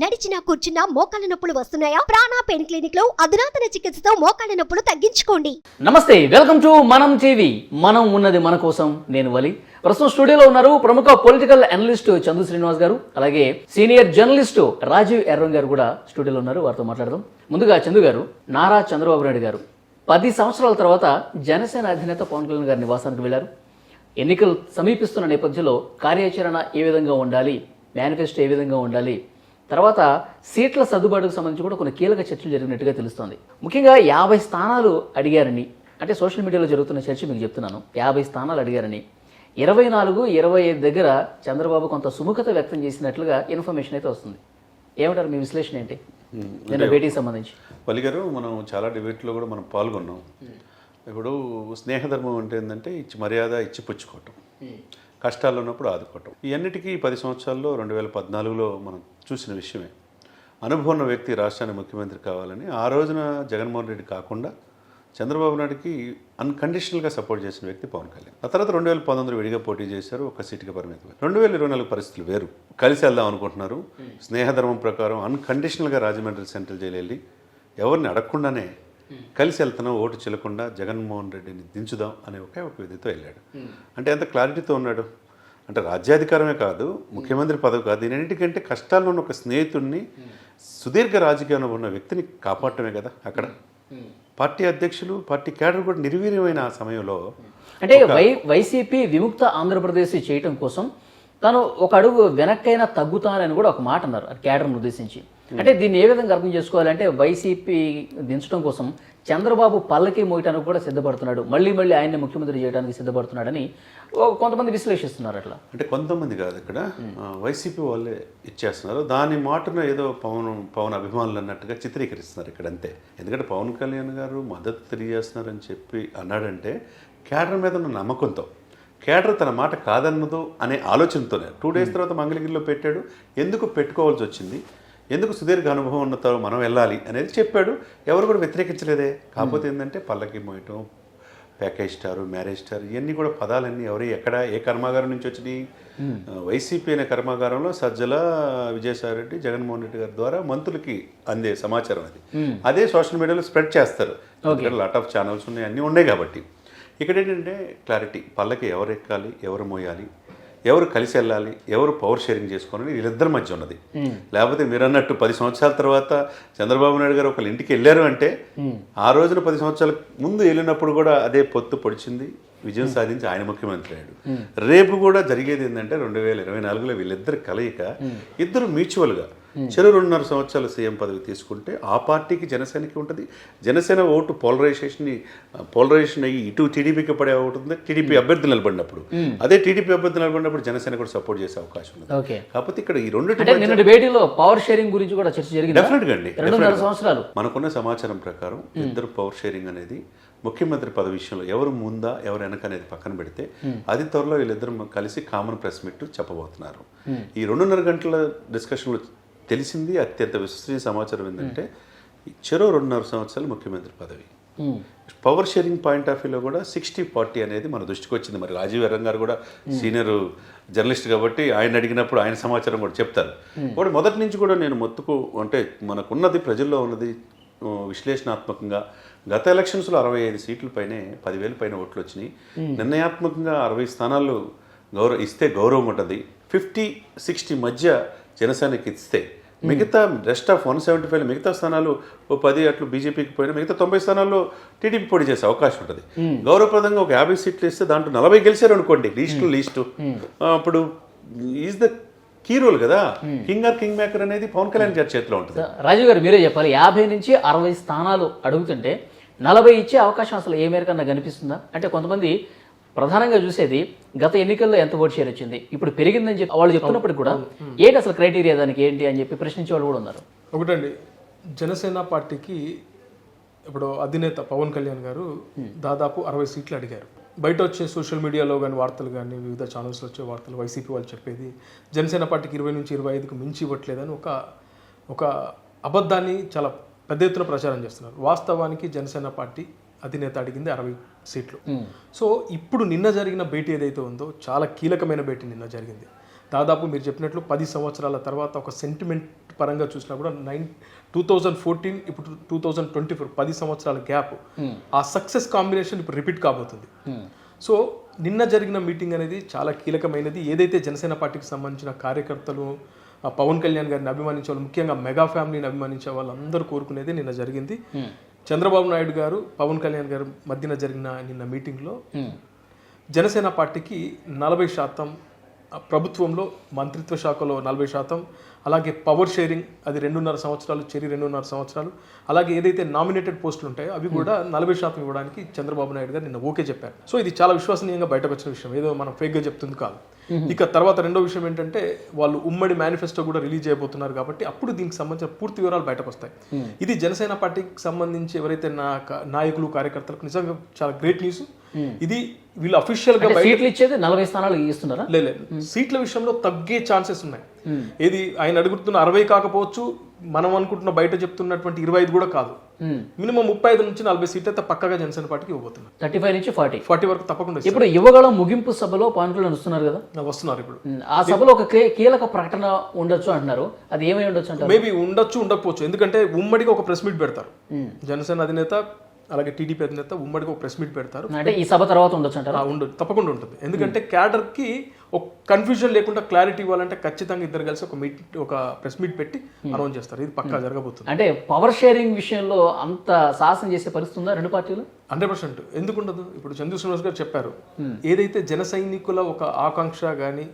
నడిచినా కూర్చున్నా మోకాళ్ళ నొప్పులు వస్తున్నాయా? ప్రాణా పెయిన్ క్లినిక్లో అధునాతన చికిత్సతో మోకాళ్ళ నొప్పులు తగ్గించుకోండి. నమస్తే వెల్కమ్ టు మనం టీవీ. మనం ఉన్నది మన కోసం నేను వలి. ప్రస్తుతం స్టూడియోలో ఉన్నారు ప్రముఖ పొలిటికల్ అనలిస్ట్ చందు శ్రీనివాస్ గారు అలాగే సీనియర్ జర్నలిస్ట్ రాజీవ్ ఎర్రం గారు కూడా స్టూడియోలో ఉన్నారు. వారితో మాట్లాడదాం. ముందుగా చందు గారు నారా చంద్రబాబు నాయుడు గారు. పది సంవత్సరాల తర్వాత జనసేన అధినేత పవన్ కళ్యాణ్ గారి నివాసానికి వెళ్ళారు ఎన్నికలు సమీపిస్తున్న నేపథ్యంలో కార్యాచరణ ఏ విధంగా ఉండాలి? మేనిఫెస్టో ఏ విధంగా ఉండాలి? తర్వాత సీట్ల సర్దుబాటుకు సంబంధించి కూడా కొన్ని కీలక చర్చలు జరిగినట్టుగా తెలుస్తోంది. ముఖ్యంగా యాభై స్థానాలు అడిగారని అంటే సోషల్ మీడియాలో జరుగుతున్న చర్చ మీకు చెప్తున్నాను. యాభై స్థానాలు అడిగారని. ఇరవై నాలుగు ఇరవై ఐదు దగ్గర చంద్రబాబు కొంత సుముఖత వ్యక్తం చేసినట్లుగా ఇన్ఫర్మేషన్ అయితే వస్తుంది. ఏమంటారు మీ విశ్లేషణ ఏంటి? నిన్న భేటీకి సంబంధించి. వలి గారు మనం చాలా డిబేట్లో కూడా మనం పాల్గొన్నాం. ఇప్పుడు స్నేహధర్మం అంటే ఏంటంటే ఇచ్చి మర్యాద ఇచ్చి పుచ్చుకోవటం. కష్టాల్లో ఉన్నప్పుడు ఆదుకోవటం. ఈ అన్నిటికీ పది సంవత్సరాల్లో రెండు వేల పద్నాలుగులో మనం చూసిన విషయమే. అనుభవం ఉన్న వ్యక్తి రాష్ట్రానికి ముఖ్యమంత్రి కావాలని ఆ రోజున జగన్మోహన్ రెడ్డి కాకుండా చంద్రబాబు నాయుడుకి అన్కండిషనల్గా సపోర్ట్ చేసిన వ్యక్తి పవన్ కళ్యాణ్. ఆ తర్వాత రెండు వేల పంతొమ్మిది విడిగా పోటీ చేశారు ఒక సీటుకి పరిమితం రెండు వేల ఇరవై నాలుగు పరిస్థితులు వేరు. కలిసి వెళ్దాం అనుకుంటున్నారు. స్నేహధర్మం ప్రకారం అన్కండిషనల్గా రాజమండ్రి సెంట్రల్ జైలు వెళ్ళి ఎవరిని అడగకుండానే కలిసి వెళ్తున్నాం ఓటు చెల్లకుండా జగన్మోహన్ రెడ్డిని దించుదాం అనే ఒకే ఒక విధితో వెళ్ళాడు. అంటే ఎంత క్లారిటీతో ఉన్నాడు? అంటే రాజ్యాధికారమే కాదు ముఖ్యమంత్రి పదవి కాదు దీనిన్నిటికంటే కష్టాల్లో ఉన్న ఒక స్నేహితుడిని సుదీర్ఘ రాజకీయ అనుభవం ఉన్న వ్యక్తిని కాపాడటమే కదా అక్కడ. పార్టీ అధ్యక్షులు పార్టీ క్యాడర్ కూడా నిర్వీర్యమైన ఆ సమయంలో అంటే వై వైసీపీ విముక్త ఆంధ్రప్రదేశ్ చేయటం కోసం తను ఒక అడుగు వెనక్కైనా తగ్గుతానని కూడా ఒక మాట అన్నారు అది కేడర్ను ఉద్దేశించి. అంటే దీన్ని ఏ విధంగా అర్థం చేసుకోవాలంటే వైసీపీ దించడం కోసం చంద్రబాబు పల్లకి మోయటానికి కూడా సిద్ధపడుతున్నాడు. మళ్ళీ మళ్ళీ ఆయన్ని ముఖ్యమంత్రి చేయడానికి సిద్ధపడుతున్నాడని కొంతమంది విశ్లేషిస్తున్నారు అట్లా. అంటే కొంతమంది కాదు ఇక్కడ. వైసీపీ వాళ్ళే ఇచ్చేస్తున్నారు. దాని మాటను ఏదో పవన్ పవన్ అభిమానులు అన్నట్టుగా చిత్రీకరిస్తున్నారు ఇక్కడ అంతే. ఎందుకంటే పవన్ కళ్యాణ్ గారు మద్దతు తెలియజేస్తున్నారని చెప్పి అన్నాడంటే కేడర్ మీద ఉన్న నమ్మకంతో. కేడర్ తన మాట కాదన్నదు అనే ఆలోచనతోనే. టూ డేస్ తర్వాత మంగళగిరిలో పెట్టాడు. ఎందుకు పెట్టుకోవాల్సి వచ్చింది? ఎందుకు సుదీర్ఘ అనుభవం ఉన్న తర్వాత మనం వెళ్ళాలి అనేది చెప్పాడు. ఎవరు కూడా వ్యతిరేకించలేదే. కాకపోతే ఏంటంటే పల్లకి మోయటం ప్యాకేజ్ స్టార్ మ్యారేజ్ స్టార్ ఇవన్నీ కూడా పదాలన్నీ ఎవరు ఎక్కడ ఏ కర్మాగారం నుంచి వచ్చినాయి? వైసీపీ అనే కర్మాగారంలో సజ్జల విజయసాయిరెడ్డి జగన్మోహన్ రెడ్డి గారి ద్వారా మంత్రులకి అందే సమాచారం అది. అదే సోషల్ మీడియాలో స్ప్రెడ్ చేస్తారు. ఇక్కడ లాట్ ఆఫ్ ఛానల్స్ ఉన్నాయి అన్నీ ఉన్నాయి కాబట్టి. ఇక్కడ ఏంటంటే క్లారిటీ పల్లకి ఎవరు ఎక్కాలి ఎవరు మోయాలి? ఎవరు కలిసి వెళ్ళాలి ఎవరు పవర్ షేరింగ్ చేసుకోవాలని వీళ్ళిద్దరి మధ్య ఉన్నది. లేకపోతే మీరు అన్నట్టు పది సంవత్సరాల తర్వాత చంద్రబాబు నాయుడు గారు ఒకళ్ళ ఇంటికి వెళ్ళారు అంటే ఆ రోజున పది సంవత్సరాల ముందు వెళ్ళినప్పుడు కూడా అదే పొత్తు పొడిచింది విజయం సాధించి ఆయన ముఖ్యమంత్రి అయ్యాడు. రేపు కూడా జరిగేది ఏంటంటే రెండు వేల ఇరవై నాలుగులో వీళ్ళిద్దరు కలయిక ఇద్దరు మ్యూచువల్గా చెరు రెండున్నర సంవత్సరాలు సీఎం పదవి తీసుకుంటే ఆ పార్టీకి జనసేనకి ఉంటుంది. జనసేన ఓటు పోలరైజేషన్ పోలరైజేషన్ అయ్యి ఇటు టీడీపీకి పడే ఉంటుంది టీడీపీ అభ్యర్థులు నిలబడినప్పుడు. అదే టీడీపీ అభ్యర్థులు నిలబడినప్పుడు జనసేన కూడా సపోర్ట్ చేసే అవకాశం ఉంది. కాకపోతే ఇక్కడ ఈ రెండు భేటీలో పవర్ షేరింగ్ గురించి కూడా చర్చ జరిగింది? డెఫినెట్గా అండి. సంవత్సరాలు. మనకున్న సమాచారం ప్రకారం ఇద్దరు పవర్ షేరింగ్ అనేది ముఖ్యమంత్రి పదవి విషయంలో ఎవరు ముందా ఎవరు వెనక అనేది పక్కన పెడితే అది త్వరలో వీళ్ళిద్దరు కలిసి కామన్ ప్రెస్ మీట్ చెప్పబోతున్నారు. ఈ రెండున్నర గంటల డిస్కషన్లో తెలిసింది అత్యంత విశ్వసనీయ సమాచారం ఏంటంటే చెరో రెండున్నర సంవత్సరాలు ముఖ్యమంత్రి పదవి. పవర్ షేరింగ్ పాయింట్ ఆఫ్ వ్యూలో కూడా సిక్స్టీ ఫార్టీ అనేది మన దృష్టికి వచ్చింది. మరి రాజీవ్ ఎర్రం గారు కూడా సీనియర్ జర్నలిస్ట్ కాబట్టి ఆయన అడిగినప్పుడు ఆయన సమాచారం కూడా చెప్తారు. కూడా మొదటి నుంచి కూడా నేను మొత్తుకు అంటే మనకున్నది ప్రజల్లో ఉన్నది విశ్లేషణాత్మకంగా గత ఎలక్షన్స్లో అరవై ఐదు సీట్ల పైనే పదివేల పైన ఓట్లు వచ్చినాయి. నిర్ణయాత్మకంగా అరవై స్థానాలు గౌరవ ఇస్తే గౌరవం ఉంటుంది. ఫిఫ్టీ సిక్స్టీ మధ్య జనసేనకి ఇస్తే మిగతా rest of one seventy five మిగతా స్థానాలు ఓ పది అట్లు బీజేపీకి పోయినా మిగతా తొంభై స్థానాల్లో టీడీపీ పోటీ చేసే అవకాశం ఉంటుంది. గౌరవప్రదంగా ఒక యాభై సీట్లు ఇస్తే దాంట్లో నలభై గెలిచారు అనుకోండి లీస్ట్ లీస్ట్. అప్పుడు ఈజ్ ద కీ రోల్ కదా? కింగ్ ఆర్ కింగ్ మేకర్ అనేది పవన్ కళ్యాణ్ గారి చేతిలో ఉంటుంది. రాజీవ్ గారు మీరే చెప్పాలి యాభై నుంచి అరవై స్థానాలు అడుగుతుంటే నలభై ఇచ్చే అవకాశం అసలు ఏ మేరకన్నా కనిపిస్తుందా? అంటే కొంతమంది ప్రధానంగా చూసేది గత ఎన్నికల్లో ఎంత ఓటు షేర్ వచ్చింది? ఇప్పుడు పెరిగిందని చెప్పి వాళ్ళు చెప్తున్నప్పటికి కూడా ఏంటి అసలు క్రైటీరియా దానికి ఏంటి అని చెప్పి ప్రశ్నించే వాళ్ళు కూడా ఉన్నారు. ఒకటండి జనసేన పార్టీకి ఇప్పుడు అధినేత పవన్ కళ్యాణ్ గారు దాదాపు అరవై సీట్లు అడిగారు. బయట వచ్చే సోషల్ మీడియాలో కానీ వార్తలు కానీ వివిధ ఛానల్స్లో వచ్చే వార్తలు వైసీపీ వాళ్ళు చెప్పేది జనసేన పార్టీకి ఇరవై నుంచి ఇరవై ఐదుకు మించి ఇవ్వట్లేదని ఒక ఒక అబద్ధాన్ని చాలా పెద్ద ఎత్తున ప్రచారం చేస్తున్నారు. వాస్తవానికి జనసేన పార్టీ అధినేత అడిగింది అరవై సీట్లు. సో ఇప్పుడు నిన్న జరిగిన భేటీ ఏదైతే ఉందో చాలా కీలకమైన భేటీ నిన్న జరిగింది. దాదాపు మీరు చెప్పినట్లు పది సంవత్సరాల తర్వాత ఒక సెంటిమెంట్ పరంగా చూసినా కూడా నైన్ టూ థౌజండ్ ఫోర్టీన్ ఇప్పుడు టూ థౌజండ్ ట్వంటీ ఫోర్ పది సంవత్సరాల గ్యాప్ ఆ సక్సెస్ కాంబినేషన్ ఇప్పుడు రిపీట్ కాబోతుంది. సో నిన్న జరిగిన మీటింగ్ అనేది చాలా కీలకమైనది. ఏదైతే జనసేన పార్టీకి సంబంధించిన కార్యకర్తలు పవన్ కళ్యాణ్ గారిని అభిమానించే వాళ్ళు ముఖ్యంగా మెగా ఫ్యామిలీని అభిమానించే వాళ్ళందరూ కోరుకునేది నిన్న జరిగింది. చంద్రబాబు నాయుడు గారు పవన్ కళ్యాణ్ గారు మధ్యన జరిగిన నిన్న మీటింగ్లో జనసేన పార్టీకి నలభై శాతం ప్రభుత్వంలో మంత్రిత్వ శాఖలో నలభై శాతం అలాగే పవర్ షేరింగ్ అది రెండున్నర సంవత్సరాలు చెరి రెండున్నర సంవత్సరాలు అలాగే ఏదైతే నామినేటెడ్ పోస్టులు ఉంటాయో అవి కూడా నలభై శాతం ఇవ్వడానికి చంద్రబాబు నాయుడు గారు నిన్న ఓకే చెప్పారు. సో ఇది చాలా విశ్వసనీయంగా బయటకు వచ్చిన విషయం. ఏదో మనం ఫేక్గా చెప్తుంది కాదు. ఇక తర్వాత రెండో విషయం ఏంటంటే వాళ్ళు ఉమ్మడి మేనిఫెస్టో కూడా రిలీజ్ చేయబోతున్నారు కాబట్టి అప్పుడు దీనికి సంబంధించిన పూర్తి వివరాలు బయటకు వస్తాయి. ఇది జనసేన పార్టీకి సంబంధించి ఎవరైతే నా నాయకులు కార్యకర్తలకు నిజంగా చాలా గ్రేట్ న్యూస్ ఇది వీళ్ళు అఫీషియల్గా అంటే సీట్లు ఇచ్చేది నలభై స్థానాలు ఇస్తున్నారా? లే లే. సీట్ల విషయంలో తగ్గే ఛాన్సెస్ ఉన్నాయి. ఏది ఆయన అడుగుతున్న అరవై కాకపోవచ్చు మనం అనుకుంటున్న బయట చెప్తున్నటువంటి ఇరవై ఐదు కూడా కాదు. మినిమం ముప్పై ఐదు నుంచి నలభై సీట్లు అయితే పక్కగా జనసేన పార్టీకి ఇవ్వబోతున్నారు. థర్టీ ఫైవ్ నుంచి ఫార్టీ. ఫార్టీ వరకు తప్పకుండా. ఇప్పుడు యువగళం ముగింపు సభలో పాయింట్లు నడుస్తున్నారు కదా? వస్తున్నారు ఇప్పుడు. ఆ సభలో ఒక కీలక ప్రకటన ఉండొచ్చు అంటున్నారు. అది ఏమై ఉండొచ్చు అంటారు? మేబీ ఉండొచ్చు ఉండకపోవచ్చు. ఎందుకంటే ఉమ్మడిగా ఒక ప్రెస్ మీట్ పెడతారు. జనసేన అధినేత అలాగే టీడీపీ అధినేత ఉమ్మడిగా ఒక ప్రెస్ మీట్ పెడతారు. అంటే ఈ సభ తర్వాత ఉండొచ్చు అంటారు? ఆ, ఉండు తప్పకుండా ఉంటుంది. ఎందుకంటే క్యాడర్కి ఒక కన్ఫ్యూజన్ లేకుండా క్లారిటీ ఇవ్వాలంటే ఖచ్చితంగా ఇద్దరు కలిసి ఒక మీట్ ఒక ప్రెస్ మీట్ పెట్టి అనౌన్స్ చేస్తారు. ఇది పక్కా జరగబోతుంది. అంటే పవర్ షేరింగ్ విషయంలో అంత సాహసం చేసే పరిస్థితి ఉందా రెండు పార్టీలు? Hundred percent. ఎందుకు ఉండదు? ఇప్పుడు చంద్ర శ్రీనివాస్ గారు చెప్పారు. ఏదైతే జన సైనికుల ఒక ఆకాంక్ష కానీ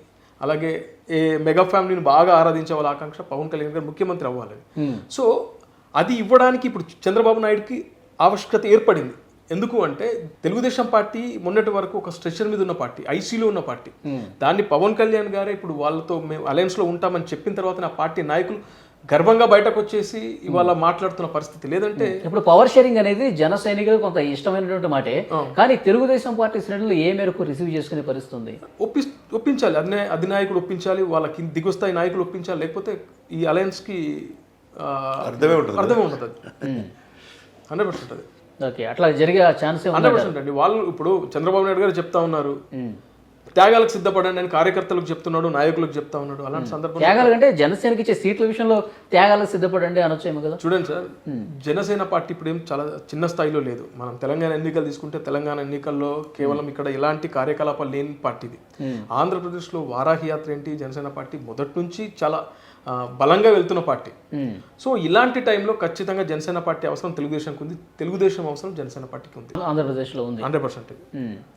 అలాగే ఏ మెగా ఫ్యామిలీని బాగా ఆరాధించే వాళ్ళ ఆకాంక్ష పవన్ కళ్యాణ్ గారు ముఖ్యమంత్రి అవ్వాలని సో అది ఇవ్వడానికి ఇప్పుడు చంద్రబాబు నాయుడుకి ఆవశ్యకత ఏర్పడింది. ఎందుకు అంటే తెలుగుదేశం పార్టీ మొన్నటి వరకు ఒక స్ట్రెచర్ మీద ఉన్న పార్టీ ఐసీలో ఉన్న పార్టీ. దాన్ని పవన్ కళ్యాణ్ గారే ఇప్పుడు వాళ్ళతో మేము అలయన్స్లో ఉంటామని చెప్పిన తర్వాత ఆ పార్టీ నాయకులు గర్వంగా బయటకు వచ్చేసి ఇవాళ మాట్లాడుతున్న పరిస్థితి. లేదంటే ఇప్పుడు పవర్ షేరింగ్ అనేది జన సైనికులకు కొంత ఇష్టమైనటువంటి మాటే. కానీ తెలుగుదేశం పార్టీ శ్రేణులు ఏ మేరకు రిసీవ్ చేసుకునే పరిస్థితి ఉంది ఒప్పి ఒప్పించాలి. అధినా అధినాయకుడు ఒప్పించాలి వాళ్ళకి దిగుస్తాయి నాయకులు ఒప్పించాలి లేకపోతే ఈ అలయన్స్కి ఆ, అర్థమే ఉంటుంది అర్థమే ఉండదు అది హండ్రెడ్ పర్సెంట్ అది. ఓకే అట్లా జరిగే ఛాన్సే హండ్రెడ్ పర్సెంట్ అండి. వాళ్ళు ఇప్పుడు చంద్రబాబు నాయుడు గారు చెప్తా ఉన్నారు. త్యాగాలకు సిద్ధపడండి అని కార్యకర్తలకు చెప్తున్నాడు నాయకులకు చెప్తా ఉన్నాడు. అలాంటి సందర్భం త్యాగాలు అంటే జనసేనకి ఇచ్చే సీట్ల విషయంలో త్యాగాలకు సిద్ధపడండి అనొచ్చేమో కదా? చూడండి సార్ జనసేన పార్టీ ఇప్పుడు ఏం చాలా చిన్న స్థాయిలో లేదు. మనం తెలంగాణ ఎన్నికలు తీసుకుంటే తెలంగాణ ఎన్నికల్లో కేవలం ఇక్కడ ఎలాంటి కార్యకలాపాలు లేని పార్టీది. ఆంధ్రప్రదేశ్లో వారాహి యాత్ర ఏంటి? జనసేన పార్టీ మొదటి నుంచి చాలా బలంగా వెళ్తున్న పార్టీ. సో ఇలాంటి టైంలో ఖచ్చితంగా జనసేన పార్టీ అవసరం తెలుగుదేశంకి ఉంది. తెలుగుదేశం అవసరం జనసేన పార్టీకి ఉంది. ఆంధ్రప్రదేశ్లో ఉంది. Hundred percent.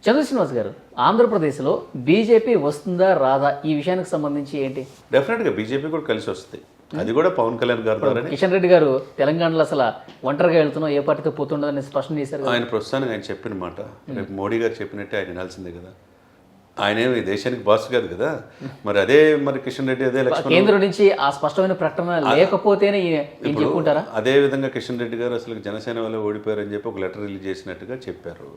చంద్ర శ్రీనివాస్ గారు ఆంధ్రప్రదేశ్లో బీజేపీ వస్తుందా రాదా? ఈ విషయానికి సంబంధించి ఏంటి? డెఫినెట్గా బీజేపీ కూడా కలిసి వస్తుంది. అది కూడా పవన్ కళ్యాణ్ గారి కిషన్ రెడ్డి గారు తెలంగాణలో అసలు ఒంటరిగా వెళ్తున్నాం ఏ పార్టీతో పోతుండదని స్పష్టం చేశారు. ఆయన ప్రస్తుతానికి ఆయన చెప్పిన మాట. రేపు మోడీ గారు చెప్పినట్టే ఆయన వినాల్సిందే కదా. ఆయన ఏమి దేశానికి బాస్ కాదు కదా? మరి అదే మరి కిషన్ రెడ్డి అదే కేంద్రం నుంచి ఆ స్పష్టమైన ప్రకటన లేకపోతేనే చెప్పుకుంటారా? అదే విధంగా కిషన్ రెడ్డి గారు అసలు జనసేన వల్ల ఓడిపోయారని చెప్పి ఒక లెటర్ రిలీజ్ చేసినట్టుగా చెప్పారు.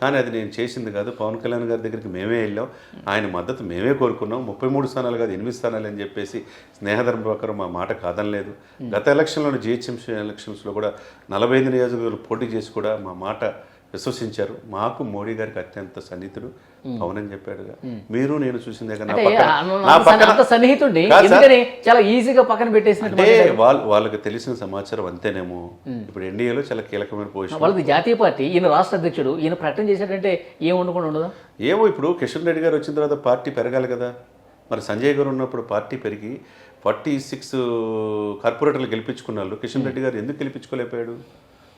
కానీ అది నేను చేసింది కాదు. పవన్ కళ్యాణ్ గారి దగ్గరికి మేమే వెళ్ళాం. ఆయన మద్దతు మేమే కోరుకున్నాం. ముప్పై మూడు స్థానాలు కాదు ఎనిమిది స్థానాలు అని చెప్పేసి స్నేహధర్మ ప్రకారం మా మాట కాదనలేదు. గత ఎలక్షన్లో జిహెచ్ఎంసీ ఎలక్షన్స్లో కూడా నలభై ఐదు నియోజకవర్గాలు పోటీ చేసి కూడా మా మాట విశ్వసించారు. మాకు మోడీ గారికి అత్యంత సన్నిహితుడు పవన్ అని చెప్పాడుగా మీరు నేను చూసిందే కదా సన్నిహితుండి చాలా ఈజీగా పక్కన పెట్టేసినట్టు వాళ్ళు వాళ్ళకి తెలిసిన సమాచారం అంతేనేమో. ఇప్పుడు ఎన్డీఏలో చాలా కీలకమైన పొజిషన్ వాళ్ళది జాతీయ పార్టీ ఈయన రాష్ట్ర అధ్యక్షుడు ఈయన ప్రకటన చేశాడంటే ఏం ఉండకుండా ఉండదా? ఏమో ఇప్పుడు కిషన్ రెడ్డి గారు వచ్చిన తర్వాత పార్టీ పెరగాలి కదా. మరి సంజయ్ గారు ఉన్నప్పుడు పార్టీ పెరిగి ఫార్టీ సిక్స్ కార్పొరేటర్లు గెలిపించుకున్నారు. కిషన్ రెడ్డి గారు ఎందుకు గెలిపించుకోలేకపోయాడు?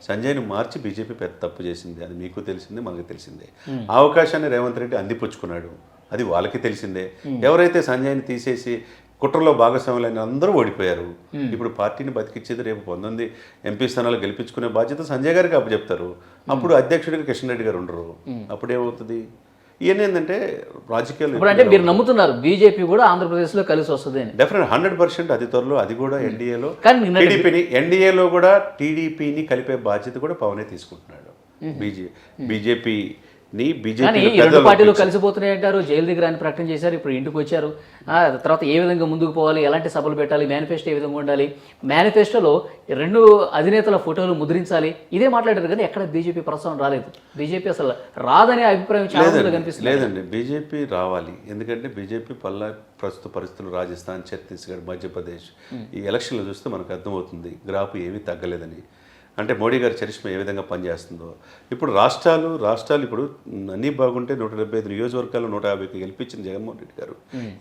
సంజయ్ని మార్చి బీజేపీ పెద్ద తప్పు చేసింది. అది మీకు తెలిసిందే మనకు తెలిసిందే. ఆ అవకాశాన్ని రేవంత్ రెడ్డి అందిపుచ్చుకున్నాడు. అది వాళ్ళకి తెలిసిందే. ఎవరైతే సంజయ్ని తీసేసి కుట్రలో భాగస్వాములైన అందరూ ఓడిపోయారు ఇప్పుడు పార్టీని బతికిచ్చేది రేపు పంతొమ్మిది ఎంపీ స్థానాలు గెలిపించుకునే బాధ్యత సంజయ్ గారికి అప్పచెప్తారు. అప్పుడు అధ్యక్షుడిగా కిషన్ రెడ్డి గారు ఉండరు. అప్పుడు ఏమవుతుంది ఇవన్నీ ఏంటంటే రాజకీయాలు ఇప్పుడు అంటే మీరు నమ్ముతున్నారు బీజేపీ కూడా ఆంధ్రప్రదేశ్లో కలిసి వస్తుంది అని డెఫినెట్ హండ్రెడ్ పర్సెంట్ అతి త్వరలో అది కూడా ఎన్డీఏలో. కానీ నిన్న టీడీపీని ఎన్డీఏలో కూడా టీడీపీని కలిపే బాధ్యత కూడా పవనే తీసుకుంటున్నాడు. బీజే బీజేపీ నీ కానీ ఈ రెండు పార్టీలు కలిసిపోతున్నాయి అంటారు. జైలు దగ్గర అని ప్రకటన చేశారు ఇప్పుడు ఇంటికి వచ్చారు. ఆ తర్వాత ఏ విధంగా ముందుకు పోవాలి ఎలాంటి సభలు పెట్టాలి మేనిఫెస్టో ఏ విధంగా ఉండాలి? మేనిఫెస్టోలో రెండు అధినేతల ఫోటోలు ముద్రించాలి. ఇదే మాట్లాడారు కానీ ఎక్కడ బీజేపీ ప్రస్తావన రాలేదు. బీజేపీ అసలు రాదనే అభిప్రాయం చాలా కనిపిస్తుంది లేదండి బీజేపీ రావాలి. ఎందుకంటే బీజేపీ పల్లా ప్రస్తుత పరిస్థితులు రాజస్థాన్ ఛత్తీస్గఢ్ మధ్యప్రదేశ్. ఈ ఎలక్షన్లు చూస్తే మనకు అర్థమవుతుంది గ్రాఫ్ ఏమీ తగ్గలేదని. అంటే మోడీ గారి చరిష్మ ఏ విధంగా పనిచేస్తుందో. ఇప్పుడు రాష్ట్రాలు రాష్ట్రాలు ఇప్పుడు అన్నీ బాగుంటే నూట డెబ్బై ఐదు నియోజకవర్గాలు నూట యాభైకి గెలిపించిన జగన్మోహన్ రెడ్డి గారు.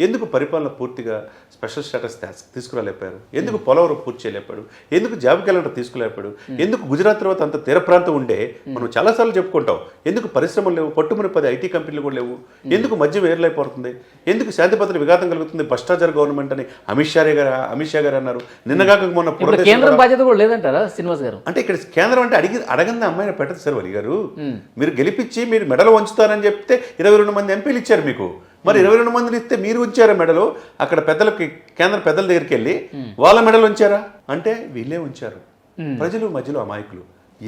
ఎందుకు పరిపాలన పూర్తిగా స్పెషల్ స్టేటస్ తీసుకురాలేపారు ఎందుకు పోలవరం పూర్తి చేయలేపాడు ఎందుకు జాబ్ క్యాలెండర్ తీసుకులేపాడు ఎందుకు గుజరాత్ తర్వాత అంత తీర ప్రాంతం ఉండే? మనం చాలాసార్లు చెప్పుకుంటాం. ఎందుకు పరిశ్రమలు లేవు? పట్టుమని పది ఐటీ కంపెనీలు కూడా లేవు. ఎందుకు మద్యం ఏర్లైపోతుంది ఎందుకు శాంతి భద్రత విఘాతం కలుగుతుంది? భ్రష్టాచార గవర్నమెంట్ అని అమిత్ షా గారు అమిత్ షా గారు అన్నారు. నిన్నగాక మొన్న కేంద్రం బాధ్యత కూడా లేదంటారా శ్రీనివాస్ గారు? అంటే ఇక్కడ కేంద్రం అంటే అడిగి అడగంది అమ్మాయిని పెట్టదు సార్ వలి గారు మీరు గెలిపించి మీరు మెడలు వంచుతారని చెప్తే ఇరవై రెండు మంది ఎంపీలు ఇచ్చారు మీకు. మరి ఇరవై రెండు మందిని ఇస్తే మీరు ఉంచారా మెడలు? అక్కడ పెద్దలకి కేంద్ర పెద్దల దగ్గరికి వెళ్ళి వాళ్ళ మెడలు ఉంచారా? అంటే వీళ్ళే ఉంచారు. ప్రజలు మధ్యలో అమాయకులు.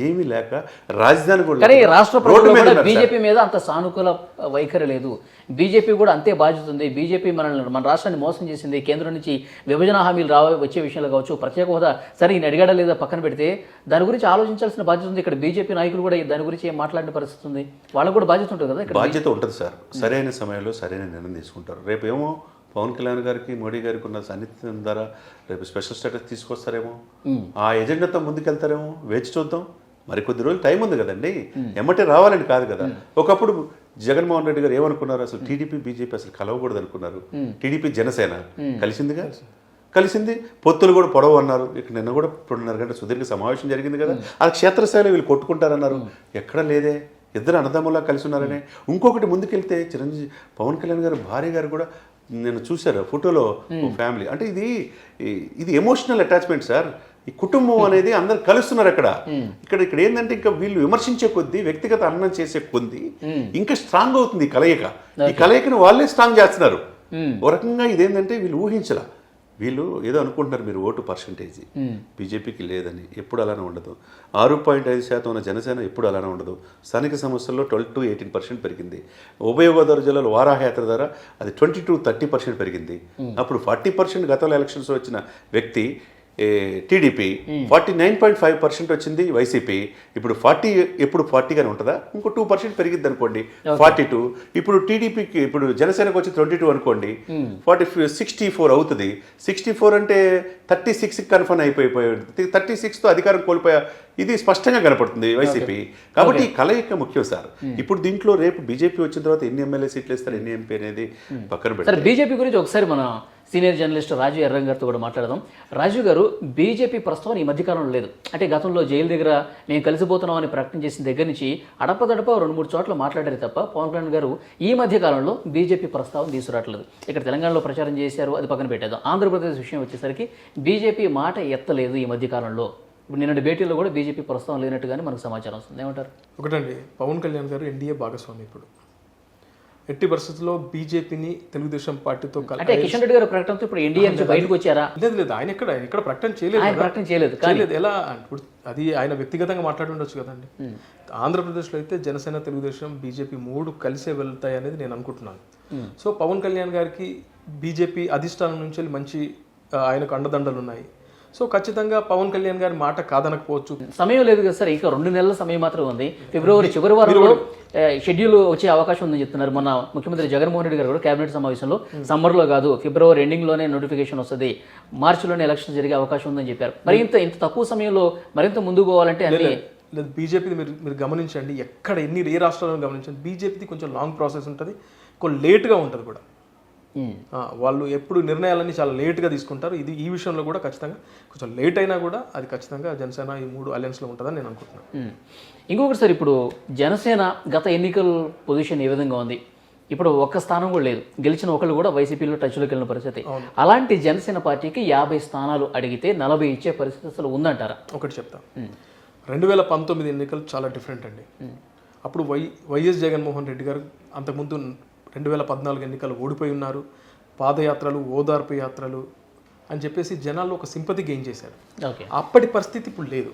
ఏమీ లేక రాజధాని కూడా కానీ రాష్ట్ర సార్. బీజేపీ మీద అంత సానుకూల వైఖరి లేదు. బీజేపీ కూడా అంతే బాధ్యత ఉంది. బీజేపీ మనల్ని మన రాష్ట్రాన్ని మోసం చేసింది. కేంద్రం నుంచి విభజన హామీలు రావ వచ్చే విషయంలో కావచ్చు. ప్రత్యేక హోదా సరే ఈయన అడిగాడా లేదా పక్కన పెడితే దాని గురించి ఆలోచించాల్సిన బాధ్యత ఉంది. ఇక్కడ బీజేపీ నాయకులు కూడా దాని గురించి ఏం మాట్లాడిన పరిస్థితి ఉంది? వాళ్ళకు కూడా బాధ్యత ఉంటుంది కదా ఇక్కడ. బాధ్యత ఉంటుంది సార్. సరైన సమయంలో సరైన నిర్ణయం తీసుకుంటారు. రేపు ఏమో పవన్ కళ్యాణ్ గారికి మోడీ గారికి ఉన్న సాన్నిధ్యం ద్వారా రేపు స్పెషల్ స్టేటస్ తీసుకొస్తారేమో? ఆ ఎజెండాతో ముందుకెళ్తారేమో? వేచి చూద్దాం. మరి కొద్ది రోజులు టైం ఉంది కదండి. ఎమ్మటే రావాలని కాదు కదా. ఒకప్పుడు జగన్మోహన్ రెడ్డి గారు ఏమనుకున్నారు? అసలు టీడీపీ బీజేపీ అసలు కలవకూడదు అనుకున్నారు టీడీపీ జనసేన. కలిసిందిగా? కలిసింది. పొత్తులు కూడా పొడవు అన్నారు. ఇక్కడ నిన్న కూడా రెండున్నర గంట సుదీర్ఘ సమావేశం జరిగింది కదా. ఆ క్షేత్రస్థాయిలో వీళ్ళు కొట్టుకుంటారన్నారు. ఎక్కడ లేదే. ఇద్దరు అన్నదమ్ములా కలిసి ఉన్నారనే. ఇంకొకటి ముందుకెళ్తే చిరంజీవి పవన్ కళ్యాణ్ గారు భార్య గారు కూడా నేను చూశారు ఫోటోలో ఫ్యామిలీ. అంటే ఇది ఇది ఎమోషనల్ అటాచ్మెంట్ సార్. ఈ కుటుంబం అనేది అందరు కలుస్తున్నారు అక్కడ. ఇక్కడ ఇక్కడ ఏంటంటే ఇంకా వీళ్ళు విమర్శించే కొద్దీ వ్యక్తిగత అన్నం చేసే కొద్దీ ఇంకా స్ట్రాంగ్ అవుతుంది ఈ కలయిక. ఈ కలయికను వాళ్ళే స్ట్రాంగ్ చేస్తున్నారు. ఓ రకంగా ఇదేంటంటే వీళ్ళు ఊహించలా. వీళ్ళు ఏదో అనుకుంటున్నారు మీరు ఓటు పర్సంటేజ్. బీజేపీకి లేదని. ఎప్పుడు అలానే ఉండదు. ఆరు పాయింట్ ఐదు శాతం ఉన్న జనసేన ఎప్పుడు అలానే ఉండదు. స్థానిక సంస్థల్లో ట్వెల్వ్ టు ఎయిటీన్ పర్సెంట్ పెరిగింది. ఉభయ గోదావరి జిల్లాలో వారాహయాత్ర ద్వారా అది ట్వంటీ టు థర్టీ పర్సెంట్ పెరిగింది. అప్పుడు ఫార్టీ పర్సెంట్ గతంలో ఎలక్షన్స్ వచ్చిన వ్యక్తి TDP forty nine point five percent వచ్చింది వైసీపీ. ఇప్పుడు ఫార్టీ ఎప్పుడు ఫార్టీగానే ఉంటుందా? ఇంకో టూ పర్సెంట్ పెరిగిద్ది అనుకోండి ఫార్టీ టూ. ఇప్పుడు టీడీపీకి ఇప్పుడు జనసేనకు వచ్చి ట్వంటీ టూ అనుకోండి ఫార్టీ సిక్స్టీ ఫోర్ అవుతుంది. సిక్స్టీ ఫోర్ అంటే థర్టీ సిక్స్ కన్ఫర్మ్ అయిపోయిపోయి థర్టీ సిక్స్తో అధికారం కోల్పోయా ఇది స్పష్టంగా కనపడుతుంది వైసీపీ. కాబట్టి ఈ కలయిక ముఖ్యం సార్. ఇప్పుడు దీంట్లో రేపు బీజేపీ వచ్చిన తర్వాత ఎన్ని ఎమ్మెల్యే సీట్లు ఇస్తారు ఎన్ని ఎంపీ అనేది పక్కన సరే పెడతారు బీజేపీ గురించి ఒకసారి మన సీనియర్ జర్నలిస్ట్ రాజు ఎర్రం గారితో కూడా మాట్లాడదాం. రాజు గారు బీజేపీ ప్రస్తుతం ఈ మధ్యకాలంలో లేదు. అంటే గతంలో జైలు దగ్గర నేను కలిసిపోతున్నామని ప్రకటన చేసిన దగ్గర నుంచి అడపదడప రెండు మూడు చోట్ల మాట్లాడారు తప్ప పవన్ కళ్యాణ్ గారు ఈ మధ్యకాలంలో బీజేపీ ప్రస్తావన తీసుకురావట్లేదు. ఇక్కడ తెలంగాణలో ప్రచారం చేశారు అది పక్కన పెట్టేద్దాం. ఆంధ్రప్రదేశ్ విషయం వచ్చేసరికి బీజేపీ మాట ఎత్తలేదు ఈ మధ్యకాలంలో ఇప్పుడు నిన్న భేటీలో కూడా బీజేపీ ప్రస్తావన లేనట్టుగానే మనకు సమాచారం వస్తుంది. ఏమంటారు? ఒకటండి పవన్ కళ్యాణ్ గారు ఎన్డీఏ భాగస్వామి ఇప్పుడు. ఎట్టి పరిస్థితుల్లో బీజేపీని తెలుగుదేశం పార్టీతో అంటే కిషన్ రెడ్డి గారు ప్రకటనతో ఇప్పుడు ఎన్డీఏ నుంచి బయటకు వచ్చారా? లేదు లేదు ఆయన ఎక్కడ ఎక్కడ ప్రకటన చేయలేదు. ప్రకటన చేయలేదు చేయలేదు. ఎలా? ఇప్పుడు అది ఆయన వ్యక్తిగతంగా మాట్లాడి ఉండొచ్చు కదండి. ఆంధ్రప్రదేశ్లో అయితే జనసేన తెలుగుదేశం బీజేపీ మూడు కలిసే వెళ్తాయి అనేది నేను అనుకుంటున్నాను. సో పవన్ కళ్యాణ్ గారికి బీజేపీ అధిష్టానం నుంచి మంచి ఆయనకు అండదండలు ఉన్నాయి సో ఖచ్చితంగా పవన్ కళ్యాణ్ గారి మాట కాదనకపోవచ్చు. సమయం లేదు కదా సార్ ఇంకా రెండు నెలల సమయం మాత్రమే ఉంది. ఫిబ్రవరి చివరి వారంలో షెడ్యూల్ వచ్చే అవకాశం ఉందని చెప్తున్నారు మొన్న ముఖ్యమంత్రి జగన్మోహన్ రెడ్డి గారు కూడా కేబినెట్ సమావేశంలో. సమ్మర్లో కాదు ఫిబ్రవరి ఎండింగ్లోనే నోటిఫికేషన్ వస్తుంది. మార్చిలోనే ఎలక్షన్ జరిగే అవకాశం ఉందని చెప్పారు. మరి ఇంత ఇంత తక్కువ సమయంలో మరింత ముందుకు పోవాలంటే అన్ని లేదు. బీజేపీది మీరు మీరు గమనించండి. ఎక్కడ ఎన్ని ఏ రాష్ట్రాలను గమనించండి బీజేపీది కొంచెం లాంగ్ ప్రాసెస్ ఉంటుంది. కొంచెం లేట్గా ఉంటుంది కూడా. వాళ్ళు ఎప్పుడు నిర్ణయాలన్నీ చాలా లేట్గా తీసుకుంటారు. ఇది ఈ విషయంలో కూడా ఖచ్చితంగా కొంచెం లేట్ అయినా కూడా అది ఖచ్చితంగా జనసేన ఈ మూడు అలయన్స్లో ఉంటుందని నేను అనుకుంటున్నాను. ఉమ్. ఇంకొకటి సార్ ఇప్పుడు జనసేన గత ఎన్నికల పొజిషన్ ఏ విధంగా ఉంది? ఇప్పుడు ఒక్క స్థానం కూడా లేదు. గెలిచిన ఒకళ్ళు కూడా వైసీపీలో టచ్లోకి వెళ్ళిన పరిస్థితి. అలాంటి జనసేన పార్టీకి యాభై స్థానాలు అడిగితే నలభై ఇచ్చే పరిస్థితి అసలు ఉందంటారా? ఒకటి చెప్తా. రెండు వేల పంతొమ్మిది ఎన్నికలు చాలా డిఫరెంట్ అండి. అప్పుడు వై వైఎస్ జగన్మోహన్ రెడ్డి గారు అంతకుముందు రెండు వేల పద్నాలుగు ఎన్నికలు ఓడిపోయి ఉన్నారు. పాదయాత్రలు ఓదార్పు యాత్రలు అని చెప్పేసి జనాల్లో ఒక సింపతి గెయిన్ చేశారు. అప్పటి పరిస్థితి ఇప్పుడు లేదు.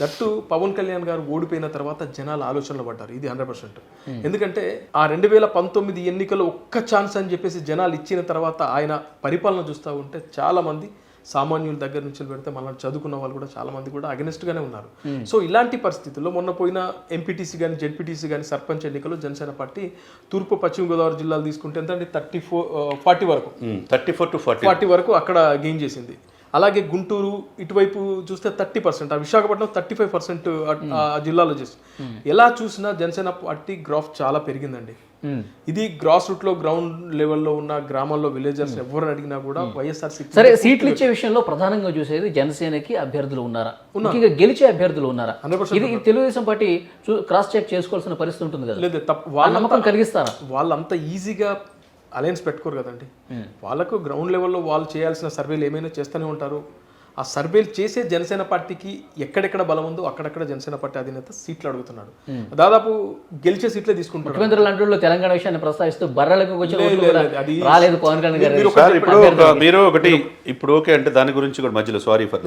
దట్టు పవన్ కళ్యాణ్ గారు ఓడిపోయిన తర్వాత జనాలు ఆలోచనలో పడ్డారు. ఇది హండ్రెడ్ పర్సెంట్. ఎందుకంటే ఆ రెండు వేల పంతొమ్మిది ఎన్నికలు ఒక్క ఛాన్స్ అని చెప్పేసి జనాలు ఇచ్చిన తర్వాత ఆయన పరిపాలన చూస్తూ ఉంటే చాలా మంది సామాన్యుల దగ్గర నుంచి పెడితే మళ్ళీ చదువుకున్న వాళ్ళు కూడా చాలా మంది కూడా against గానే ఉన్నారు. సో ఇలాంటి పరిస్థితుల్లో మొన్న పోయిన ఎంపీటీసీ కానీ జెడ్పీటీసీ కానీ సర్పంచ్ ఎన్నికలు జనసేన పార్టీ తూర్పు పశ్చిమ గోదావరి జిల్లాలు తీసుకుంటే ఎంత అంటే థర్టీ ఫోర్ ఫార్టీ వరకు. Thirty four to forty. Forty వరకు అక్కడ గెయిన్ చేసింది. అలాగే గుంటూరు ఇటువైపు చూస్తే థర్టీ పర్సెంట్ ఆ విశాఖపట్నం థర్టీ ఫైవ్ పర్సెంట్ ఆ జిల్లాలో చేస్తుంది ఎలా చూసినా జనసేన పార్టీ గ్రాఫ్ చాలా పెరిగిందండి. ఇది గ్రాస్ రూట్లో గ్రౌండ్ లెవెల్లో ఉన్న గ్రామాల్లో విలేజర్స్ ఎవరిని అడిగినా కూడా వైఎస్ఆర్ సరే సీట్లు ఇచ్చే విషయంలో ప్రధానంగా చూసేది జనసేనకి అభ్యర్థులు ఉన్నారా? ముఖ్యంగా గెలిచే అభ్యర్థులు ఉన్నారా? ఇది తెలుగుదేశం పార్టీ క్రాస్ చెక్ చేసుకోవాల్సిన పరిస్థితి ఉంటుంది కదా. లేదు వాళ్ళ నమ్మకం కలిగిస్తారా? వాళ్ళంత ఈజీగా అలయన్స్ పెట్టుకోరు కదండి. వాళ్ళకు గ్రౌండ్ లెవెల్లో వాళ్ళు చేయాల్సిన సర్వేలు ఏమైనా చేస్తూనే ఉంటారు. ఆ సర్వేలు చేసే జనసేన పార్టీకి ఎక్కడెక్కడ బలం ఉందో అక్కడక్కడ జనసేన పార్టీ అధినేత సీట్లు అడుగుతున్నాడు. దాదాపు గెలిచే సీట్లే తీసుకుంటున్నాడు. ముఖ్యమంత్రి లాంటి వాళ్ళు తెలంగాణ విషయాన్ని ప్రస్తావిస్తూ బర్రెలకు రాలేదు పవన్ కళ్యాణ్ గారు మీరు ఒకటి ఇప్పుడు ఓకే అంటే దాని గురించి కూడా మధ్యలో సారీ ఫర్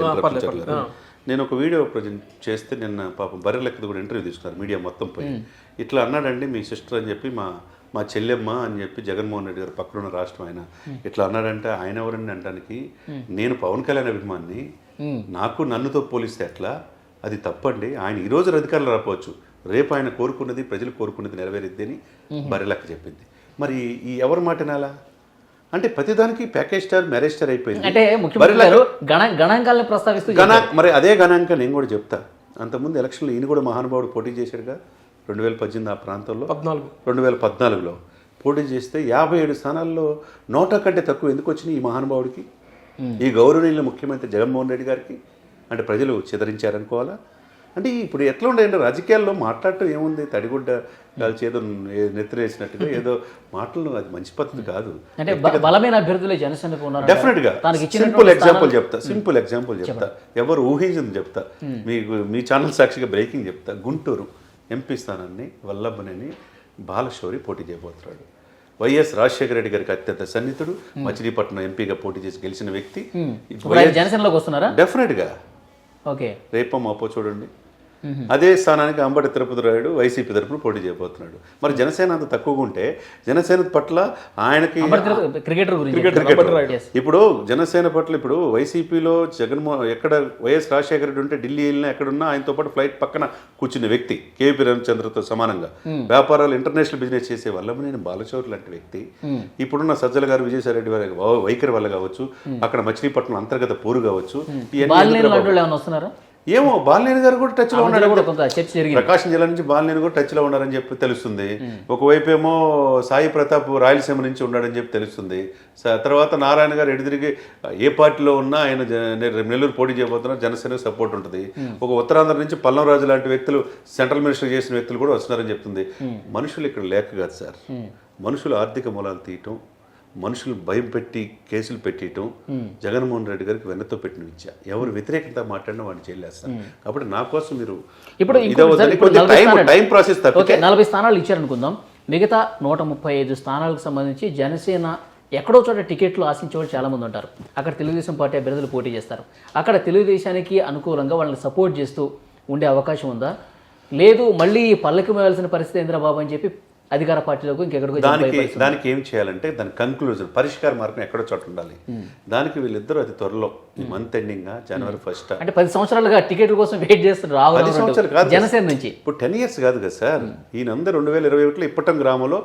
నేను ఒక వీడియో ప్రజెంట్ చేస్తే నిన్న పాపం బర్రె లెక్కది కూడా ఇంటర్వ్యూ తీసుకున్నారు మీడియా మొత్తం పోయి. ఇట్లా అన్నాడండి మీ సిస్టర్ అని చెప్పి మా మా చెల్లెమ్మ అని చెప్పి జగన్మోహన్ రెడ్డి గారు పక్కనున్న రాష్ట్రం ఆయన. ఇట్లా అన్నాడంటే ఆయన ఎవరండి అనడానికి నేను పవన్ కళ్యాణ్ అభిమాన్ని. నాకు నన్నుతో పోలిస్తే ఎట్లా? అది తప్పండి. ఆయన ఈ రోజు అధికారులు రాకపోవచ్చు. రేపు ఆయన కోరుకున్నది ప్రజలు కోరుకున్నది నెరవేరిద్ది అని బర్రెలెక్క చెప్పింది. మరి ఈ ఎవరి మాట వినాలా? అంటే ప్రతిదానికి ప్యాకేజ్ స్టార్ మ్యారేజ్ స్టార్ అయిపోయింది. అంటే ముఖ్యమంత్రి గణాంకాలను ప్రస్తావిస్తూ గణా మరి అదే గణాంక నేను కూడా చెప్తా. అంతకుముందు ఎలక్షన్లో ఈయన కూడా మహానుభావుడు పోటీ చేశాడుగా. రెండు వేల పద్దెనిమిది ఆ ప్రాంతంలో? పద్నాలుగు. రెండు వేల పద్నాలుగులో. పోటీ చేస్తే యాభై ఏడు స్థానాల్లో నోటా కంటే తక్కువ ఎందుకు వచ్చినాయి ఈ మహానుభావుడికి? ఈ గౌరవనీయుల ముఖ్యమంత్రి జగన్మోహన్ రెడ్డి గారికి? అంటే ప్రజలు చిదరించారనుకోవాలా? అంటే ఇప్పుడు ఎట్లా ఉండేయండి రాజకీయాల్లో మాట్లాడటం ఏముంది? తడిగుడ్డ ఏదో నెత్తిరేసినట్టుగా ఏదో మాటలు అది మంచి పద్ధతి కాదు. అంటే బలమైన అభ్యర్థులే డెఫినెట్గా. సింపుల్ ఎగ్జాంపుల్ చెప్తా. సింపుల్ ఎగ్జాంపుల్ చెప్తా. ఎవరు ఊహించింది చెప్తా. మీకు మీ ఛానల్ సాక్షిగా బ్రేకింగ్ చెప్తా. గుంటూరు. ఎంపీ స్థానాన్ని వల్లభనేని బాలశౌరి పోటీ చేయబోతున్నాడు. వైఎస్ రాజశేఖర రెడ్డి గారికి అత్యంత సన్నిహితుడు మచిలీపట్నం ఎంపీగా పోటీ చేసి గెలిచిన వ్యక్తి. జనసేనలోకి వస్తున్నారా? డెఫినెట్గా. ఓకే. రేపో మాపో చూడండి. అదే స్థానానికి అంబటి తిరుపతి రాయుడు వైసీపీ తరపున పోటీ చేయబోతున్నాడు. మరి జనసేన అంత తక్కువగా ఉంటే జనసేన పట్ల ఆయనకి క్రికెటర్ క్రికెటర్. ఇప్పుడు జనసేన పట్ల ఇప్పుడు వైసీపీలో జగన్మోహన్ ఎక్కడ వైఎస్ రాజశేఖర రెడ్డి ఉంటే ఢిల్లీ వెళ్ళినా ఎక్కడున్నా ఆయనతో పాటు ఫ్లైట్ పక్కన కూర్చున్న వ్యక్తి కేపీ రామచంద్రతో సమానంగా. వ్యాపారాలు ఇంటర్నేషనల్ బిజినెస్ చేసే వల్ల నేను బాలచౌరి లాంటి వ్యక్తి. ఇప్పుడున్న సజ్జల గారు విజయసాయి రెడ్డి వారి వై- వైఖరి వల్ల కావచ్చు అక్కడ మచిలీపట్నం అంతర్గత పోరు కావచ్చు ఏమో బాలినేని గారు కూడా టచ్లో ఉన్నాడు చర్చ జరిగింది. ప్రకాశం జిల్లా నుంచి బాలినేని కూడా టచ్లో ఉన్నారని చెప్పి తెలుస్తుంది. ఒకవైపు ఏమో సాయి ప్రతాప్ రాయలసీమ నుంచి ఉన్నాడని చెప్పి తెలుస్తుంది. తర్వాత నారాయణ గారు ఎటు తిరిగి ఏ పార్టీలో ఉన్నా ఆయన నెల్లూరు పోటీ చేయబోతున్నారు జనసేనకు సపోర్ట్ ఉంటుంది. ఒక ఉత్తరాంధ్ర నుంచి పల్లం రాజు లాంటి వ్యక్తులు సెంట్రల్ మినిస్టర్ చేసిన వ్యక్తులు కూడా వస్తున్నారని చెప్తుంది. మనుషులు ఇక్కడ లేక కాదు సార్. మనుషులు ఆర్థిక మూలాలు తీయటం మనుషులు భయం పెట్టి కేసులు పెట్టియటం జగన్మోహన్ రెడ్డి గారికి వెన్నతో పెట్టిన విద్య. ఎవరు వ్యతిరేకంగా మాట్లాడినా వాడిని చేయలేస్తారు కాబట్టి నా కోసం మీరు ఇప్పుడు టైం ప్రాసెస్ నలభై స్థానాలు ఇచ్చారనుకుందాం. మిగతా నూట ముప్పై ఐదు స్థానాలకు సంబంధించి జనసేన ఎక్కడో చోట టికెట్లు ఆశించే వాళ్ళు చాలా మంది ఉంటారు. అక్కడ తెలుగుదేశం పార్టీ అభ్యర్థులు పోటీ చేస్తారు. అక్కడ తెలుగుదేశానికి అనుకూలంగా వాళ్ళని సపోర్ట్ చేస్తూ ఉండే అవకాశం ఉందా? లేదు మళ్ళీ పల్లకి మోయాల్సిన పరిస్థితి ఏంద్రా బాబు అని చెప్పి అధికార పార్టీలకు ఇంకెక్కడికో దానికి. దానికి ఏం చేయాలంటే దాని కంక్లూజన్ పరిష్కార మార్గం ఎక్కడో చోట ఉండాలి. దానికి వీళ్ళిద్దరూ అతి త్వరలో ఈ మంత్ ఎండింగ్ జనవరి ఫస్ట్ అంటే పది సంవత్సరాలుగా టికెట్ల కోసం వెయిట్ చేస్తున్నారు జనసేన నుంచి. ఇప్పుడు టెన్ ఇయర్స్ కాదు కదా సార్. ఈయనందరూ రెండు వేల ఇరవై ఒకటిలో ఇప్పటం గ్రామంలో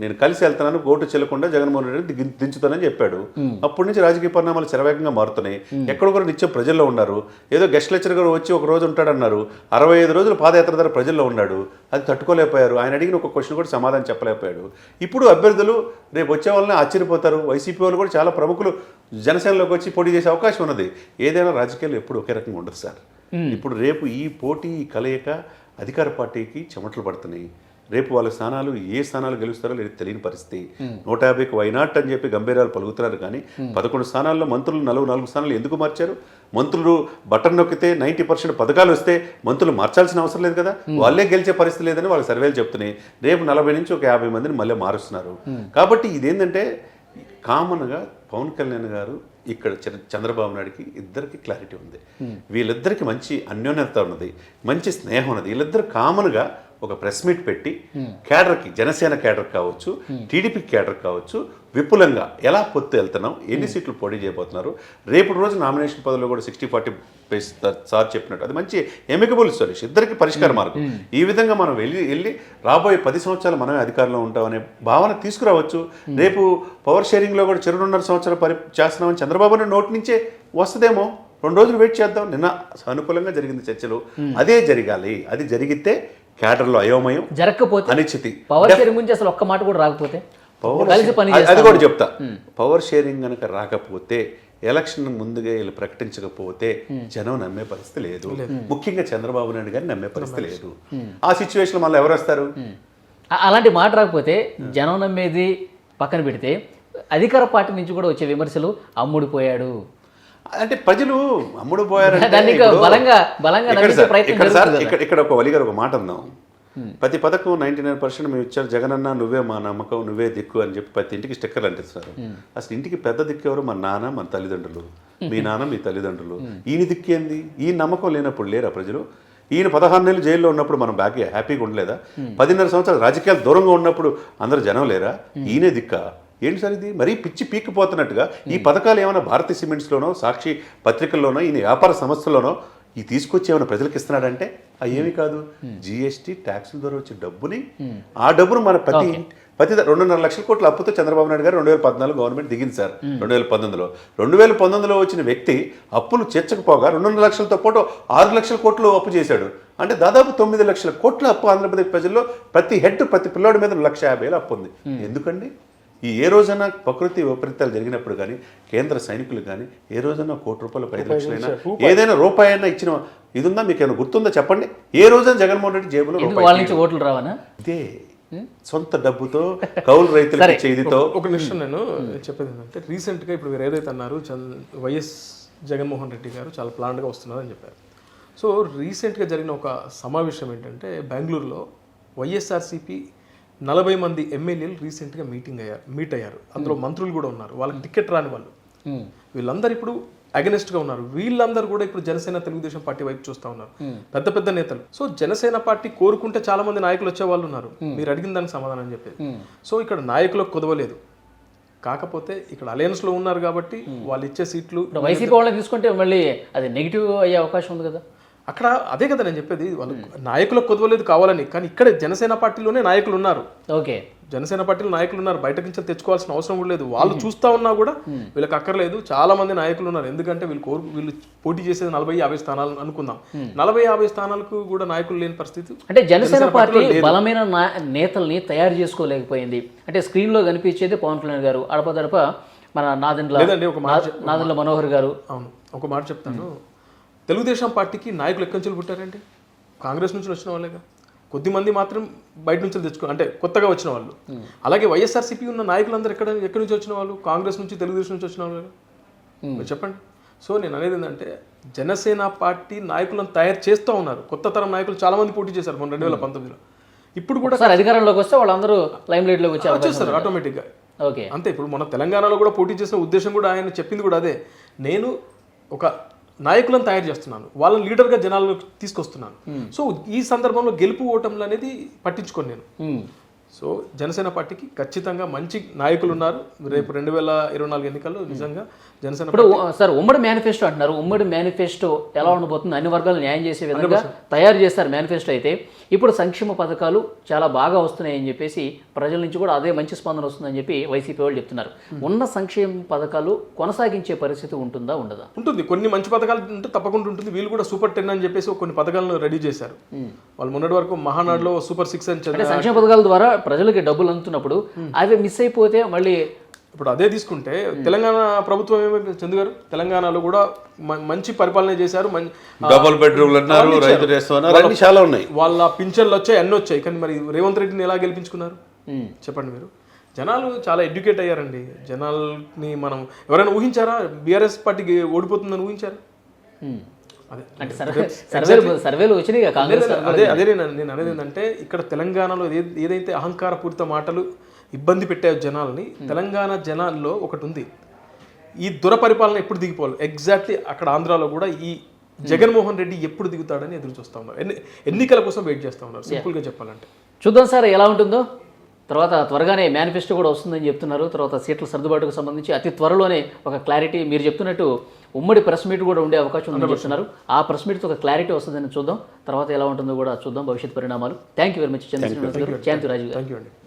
నేను కలిసి వెళ్తున్నాను ఓటు చెల్లకుండా జగన్మోహన్ రెడ్డి దించుతానని చెప్పాడు. అప్పటి నుంచి రాజకీయ పరిణామాలు శరవేగంగా మారుతున్నాయి. ఎక్కడొకరు నిత్యం ప్రజల్లో ఉన్నారు. ఏదో గెస్ట్ లెక్చర్ గారు వచ్చి ఒక రోజు ఉంటాడన్నారు. అరవై ఐదు రోజులు పాదయాత్ర ద్వారా ప్రజల్లో ఉన్నాడు. అది తట్టుకోలేకపోయారు. ఆయన అడిగిన ఒక క్వశ్చన్ కూడా సమాధానం చెప్పలేకపోయాడు. ఇప్పుడు అభ్యర్థులు రేపు వచ్చే వాళ్ళని ఆశ్చర్యపోతారు. వైసీపీ వాళ్ళు కూడా చాలా ప్రముఖులు జనసేనలోకి వచ్చి పోటీ చేసే అవకాశం ఉన్నది. ఏదైనా రాజకీయాలు ఎప్పుడు ఒకే రకంగా ఉండదు సార్. ఇప్పుడు రేపు ఈ పోటీ కలయిక అధికార పార్టీకి చెమటలు పడుతున్నాయి. రేపు వాళ్ళ స్థానాలు ఏ స్థానాలు గెలుస్తారో లేదు తెలియని పరిస్థితి. నూట యాభైకి వైనాట్ అని చెప్పి గంభీరాలు పలుకుతున్నారు కానీ పదకొండు స్థానాల్లో మంత్రులు నలుగు నాలుగు స్థానాలు ఎందుకు మార్చారు? మంత్రులు బటన్ నొక్కితే నైంటీ పర్సెంట్ పథకాలు వస్తే మంత్రులు మార్చాల్సిన అవసరం లేదు కదా? వాళ్ళే గెలిచే పరిస్థితి లేదని వాళ్ళ సర్వేలు చెప్తున్నాయి. రేపు నలభై నుంచి ఒక యాభై మందిని మళ్ళీ మారుస్తున్నారు. కాబట్టి ఇదేంటంటే కామన్గా పవన్ కళ్యాణ్ గారు ఇక్కడ చంద్ర- చంద్రబాబు నాయుడుకి ఇద్దరికి క్లారిటీ ఉంది. వీళ్ళిద్దరికి మంచి అన్యోన్యత ఉన్నది మంచి స్నేహం ఉన్నది. వీళ్ళిద్దరు కామన్గా ఒక ప్రెస్ మీట్ పెట్టి కేడర్కి జనసేన కేడర్ కావచ్చు టీడీపీ కేడర్ కావచ్చు విపులంగా ఎలా పొత్తు వెళ్తున్నాం ఎన్ని సీట్లు పోటీ చేయబోతున్నారు రేపు రోజు నామినేషన్ పదవిలో కూడా సిక్స్టీ ఫార్టీ సార్ చెప్పినట్టు. అది మంచి ఎమికబుల్ సొల్యూషన్ ఇద్దరికి పరిష్కార మార్గం. ఈ విధంగా మనం వెళ్ళి వెళ్ళి రాబోయే పది సంవత్సరాలు మనమే అధికారంలో ఉంటామనే భావన తీసుకురావచ్చు. రేపు పవర్ షేరింగ్లో కూడా చెరు రెండున్నర సంవత్సరాలు పరి చేస్తున్నామని చంద్రబాబు నోటి నుంచే వస్తుందేమో. రెండు రోజులు వెయిట్ చేద్దాం. నిన్న సానుకూలంగా జరిగింది చర్చలు. అదే జరగాలి. అది జరిగితే కేడర్లో అయోమయం జరగకపోతే అనిశ్చితి. పవర్ షేరింగ్ గురించి అసలు ఒక్క మాట కూడా రాకపోతే పవర్ అది-. కూడా చెప్తా. పవర్ షేరింగ్ కనుక రాకపోతే ఎలక్షన్ ముందుగా వీళ్ళు ప్రకటించకపోతే జనం నమ్మే పరిస్థితి లేదు. ముఖ్యంగా చంద్రబాబు నాయుడు గారిని నమ్మే పరిస్థితి లేదు. ఆ సిచ్యువేషన్ మళ్ళీ ఎవరు వస్తారు? అలాంటి మాట రాకపోతే జనం నమ్మేది పక్కన పెడితే అధికార పార్టీ నుంచి కూడా వచ్చే విమర్శలు అమ్ముడు పోయాడు. అంటే ప్రజలు అమ్ముడు ఇక్కడ సార్, ఇక్కడ ఒక వలిగారు ఒక మాట అందాం. ప్రతి పథకం నైన్టీ నైన్ పర్సెంట్ మేము ఇచ్చారు. జగనన్న నువ్వే మా నమ్మకం నువ్వే దిక్కు అని చెప్పి ప్రతి ఇంటికి స్టిక్కర్లు అంటిస్తున్నారు అసలు ఇంటికి పెద్ద దిక్కు ఎవరు? మన నాన్న మన తల్లిదండ్రులు. మీ నాన్న మీ తల్లిదండ్రులు. ఈయన దిక్కు ఏంది? ఈ నమ్మకం లేనప్పుడు లేరా ప్రజలు? ఈయన పదహారు నెలలు జైల్లో ఉన్నప్పుడు మనం బాగా హ్యాపీగా ఉండలేదా? పదిన్నర సంవత్సరాలు రాజకీయాలు దూరంగా ఉన్నప్పుడు అందరు జనం లేరా? ఈయనే దిక్కా? ఏంటి సార్ ఇది? మరీ పిచ్చి పీక్కిపోతున్నట్టుగా ఈ పథకాలు ఏమైనా భారతీ సిమెంట్స్లోనో సాక్షి పత్రికల్లోనో ఈయన వ్యాపార సంస్థల్లోనో ఈ తీసుకొచ్చి ఏమైనా ప్రజలకు ఇస్తున్నాడంటే అవి ఏమి కాదు. జిఎస్టీ ట్యాక్సుల ద్వారా వచ్చే డబ్బుని ఆ డబ్బును మన ప్రతి ప్రతి రెండున్నర లక్షల కోట్ల అప్పుతో చంద్రబాబు నాయుడు గారు రెండు వేల పద్నాలుగు గవర్నమెంట్ దిగింది సార్. రెండు వేల పంతొమ్మిదిలో. రెండు వేల పంతొమ్మిదిలో వచ్చిన వ్యక్తి అప్పులు చేర్చకపోగా రెండున్నర లక్షలతో పాటు ఆరు లక్షల కోట్లు అప్పు చేశాడు. అంటే దాదాపు తొమ్మిది లక్షల కోట్ల అప్పు ఆంధ్రప్రదేశ్ ప్రజల్లో ప్రతి హెడ్ ప్రతి పిల్లోడి మీద లక్ష యాభై వేలు అప్పు ఉంది. ఎందుకండి? ఈ ఏ రోజైనా ప్రకృతి వైపరీత్యాలు జరిగినప్పుడు కానీ కేంద్ర సైనికులు కానీ ఏ రోజైనా కోటి రూపాయలు ఐదు లక్షలైనా ఏదైనా రూపాయి అయినా ఇచ్చిన ఇది ఉందా మీకు ఏమైనా గుర్తుందా చెప్పండి? ఏ రోజైనా జగన్మోహన్ రెడ్డి జేబులో వాళ్ళ నుంచి ఓట్లు రావనా ఇదే సొంత డబ్బుతో కౌలు రైతులకు ఇచ్చే ఇదితో ఒక నిమిషం నేను చెప్పేది ఏంటంటే రీసెంట్గా ఇప్పుడు మీరు ఏదైతే అన్నారు వైఎస్ జగన్మోహన్ రెడ్డి గారు చాలా ప్లాన్డ్గా వస్తున్నారని చెప్పారు. సో రీసెంట్గా జరిగిన ఒక సమావేశం ఏంటంటే బెంగళూరులో వైఎస్ఆర్సీపీ నలభై మంది ఎమ్మెల్యేలు రీసెంట్గా మీటింగ్ అయ్యారు మీట్ అయ్యారు. అందులో మంత్రులు కూడా ఉన్నారు. వాళ్ళకి టికెట్ రాని వాళ్ళు. వీళ్ళందరూ ఇప్పుడు against గా ఉన్నారు. వీళ్ళందరూ కూడా ఇప్పుడు జనసేన తెలుగుదేశం పార్టీ వైపు చూస్తా ఉన్నారు. పెద్ద పెద్ద నేతలు. సో జనసేన పార్టీ కోరుకుంటే చాలా మంది నాయకులు వచ్చే వాళ్ళు ఉన్నారు. మీరు అడిగిన దానికి సమాధానం చెప్పేది. సో ఇక్కడ నాయకులకు కుదవలేదు. కాకపోతే ఇక్కడ alliance లో ఉన్నారు కాబట్టి వాళ్ళు ఇచ్చే సీట్లు వైసీపీ వాళ్ళని తీసుకుంటే మళ్ళీ అది నెగిటివ్ అయ్యే అవకాశం ఉంది కదా. అక్కడ అదే కదా నేను చెప్పేది వాళ్ళు నాయకులకు కుదవలేదు కావాలని కానీ ఇక్కడ జనసేన పార్టీలోనే నాయకులు ఉన్నారు ఓకే. జనసేన పార్టీలో నాయకులు ఉన్నారు బయట నుంచి తెచ్చుకోవాల్సిన అవసరం కూడా లేదు. వాళ్ళు చూస్తా ఉన్నా కూడా వీళ్ళకి అక్కర్లేదు. చాలా మంది నాయకులు ఉన్నారు. ఎందుకంటే వీళ్ళు కోరు వీళ్ళు పోటీ చేసేది నలభై యాభై స్థానాలు అనుకుందాం. నలభై యాభై స్థానాలకు కూడా నాయకులు లేని పరిస్థితి అంటే జనసేన పార్టీ బలమైన నేతల్ని తయారు చేసుకోలేకపోయింది. అంటే స్క్రీన్లో కనిపించేది పవన్ కళ్యాణ్ గారు. అడపదడప మన నాదెండ్ల నాదెండ్ల మనోహర్ గారు. అవును ఒక మాట చెప్తాను. తెలుగుదేశం పార్టీకి నాయకులు ఎక్కడి నుంచి పుట్టారండి? కాంగ్రెస్ నుంచి వచ్చిన వాళ్ళేగా? కొద్ది మంది మాత్రం బయట నుంచి తెచ్చుకో అంటే కొత్తగా వచ్చిన వాళ్ళు. అలాగే వైఎస్ఆర్సీపీ ఉన్న నాయకులందరూ ఎక్కడ ఎక్కడి నుంచి వచ్చిన వాళ్ళు? కాంగ్రెస్ నుంచి తెలుగుదేశం నుంచి వచ్చిన వాళ్ళు చెప్పండి. సో నేను అనేది ఏంటంటే జనసేన పార్టీ నాయకులను తయారు చేస్తూ ఉన్నారు. కొత్త తరం నాయకులు చాలా మంది పోటీ చేశారు మొన్న రెండు వేల పంతొమ్మిదిలో. ఇప్పుడు కూడా ఒకసారి అధికారంలోకి వస్తే వాళ్ళందరూ లైమ్ లైట్లోకి వచ్చే వచ్చేస్తారు ఆటోమేటిక్గా. ఓకే. అంతే ఇప్పుడు మన తెలంగాణలో కూడా పోటీ చేసిన ఉద్దేశం కూడా ఆయన చెప్పింది కూడా అదే. నేను ఒక నాయకులను తయారు చేస్తున్నాను. వాళ్ళని లీడర్గా జనాల్లో తీసుకొస్తున్నాను. సో ఈ సందర్భంలో గెలుపు ఓటములు అనేది పట్టించుకోను నేను. ఉమ్. సో జనసేన పార్టీకి ఖచ్చితంగా మంచి నాయకులు ఉన్నారు రేపు రెండు వేల ఇరవై నాలుగు ఎన్నికల్లో నిజంగా జనసేన ఇప్పుడు సార్ ఉమ్మడి మేనిఫెస్టో అంటున్నారు. ఉమ్మడి మేనిఫెస్టో ఎలా ఉండబోతుంది? అన్ని వర్గాలు న్యాయం చేసే విధంగా తయారు చేస్తారు మేనిఫెస్టో అయితే. ఇప్పుడు సంక్షేమ పథకాలు చాలా బాగా వస్తున్నాయని చెప్పేసి ప్రజల నుంచి కూడా అదే మంచి స్పందన వస్తుందని చెప్పి వైసీపీ వాళ్ళు చెప్తున్నారు. ఉన్న సంక్షేమ పథకాలు కొనసాగించే పరిస్థితి ఉంటుందా ఉండదా? ఉంటుంది. కొన్ని మంచి పథకాలు ఉంటే తప్పకుండా ఉంటుంది. వీళ్ళు కూడా సూపర్ టెన్ అని చెప్పేసి కొన్ని పథకాలను రెడీ చేశారు. వాళ్ళు మొన్నటి వరకు మహానాడులో సూపర్ సిక్స్ అని సంక్షేమ పథకాల ద్వారా ప్రజలకి డబ్బులు అందుతున్నప్పుడు అవి మిస్ అయిపోతే మళ్ళీ ఇప్పుడు అదే తీసుకుంటే తెలంగాణ ప్రభుత్వం ఏమైంది చందు గారు తెలంగాణలో కూడా మంచి పరిపాలన చేశారు డబుల్ బెడ్రూమ్లు అన్నారు. రైతు అన్ని చాలా ఉన్నాయి. వాళ్ళ పింఛన్లు వచ్చాయి అన్ని వచ్చాయి. కానీ మరి రేవంత్ రెడ్డిని ఎలా గెలిపించుకున్నారు. చెప్పండి మీరు. జనాలు చాలా ఎడ్యుకేట్ అయ్యారండి. జనాల్ని మనం ఎవరైనా ఊహించారా? బీఆర్ఎస్ పార్టీకి ఓడిపోతుందని ఊహించారా? అంటే సర్వే సర్వేలు సర్వేలు వచ్చినాయి కాంగ్రెస్ అదే- అదే నేను అనేది ఏంటంటే ఇక్కడ తెలంగాణలో ఏదైతే అహంకారపూరిత మాటలు ఇబ్బంది పెట్టాయో జనాల్ని తెలంగాణ జనాల్లో ఒకటి ఉంది. ఈ దురపరిపాలన ఎప్పుడు దిగిపోవాలి? ఎగ్జాక్ట్లీ అక్కడ ఆంధ్రాలో కూడా ఈ జగన్మోహన్ రెడ్డి ఎప్పుడు దిగుతాడని ఎదురు చూస్తా ఉన్నారు. ఎన్ని ఎన్నికల కోసం వెయిట్ చేస్తా ఉన్నారు. సింపుల్గా చెప్పాలంటే. చూద్దాం సార్ ఎలా ఉంటుందో. తర్వాత త్వరగానే మేనిఫెస్టో కూడా వస్తుందని చెప్తున్నారు. తర్వాత సీట్ల సర్దుబాటుకు సంబంధించి అతి త్వరలోనే ఒక క్లారిటీ మీరు చెప్తున్నట్టు ఉమ్మడి ప్రెస్ మీట్ కూడా ఉండే అవకాశం ఉందని చెప్తున్నారు. ఆ ప్రెస్ మీట్తో ఒక క్లారిటీ వస్తుందని చూద్దాం. తర్వాత ఎలా ఉంటుందో కూడా చూద్దాం. భవిష్యత్ పరిణామాలు. Thank you very much Chandra Srinivas garu. Shanti Raju గారు.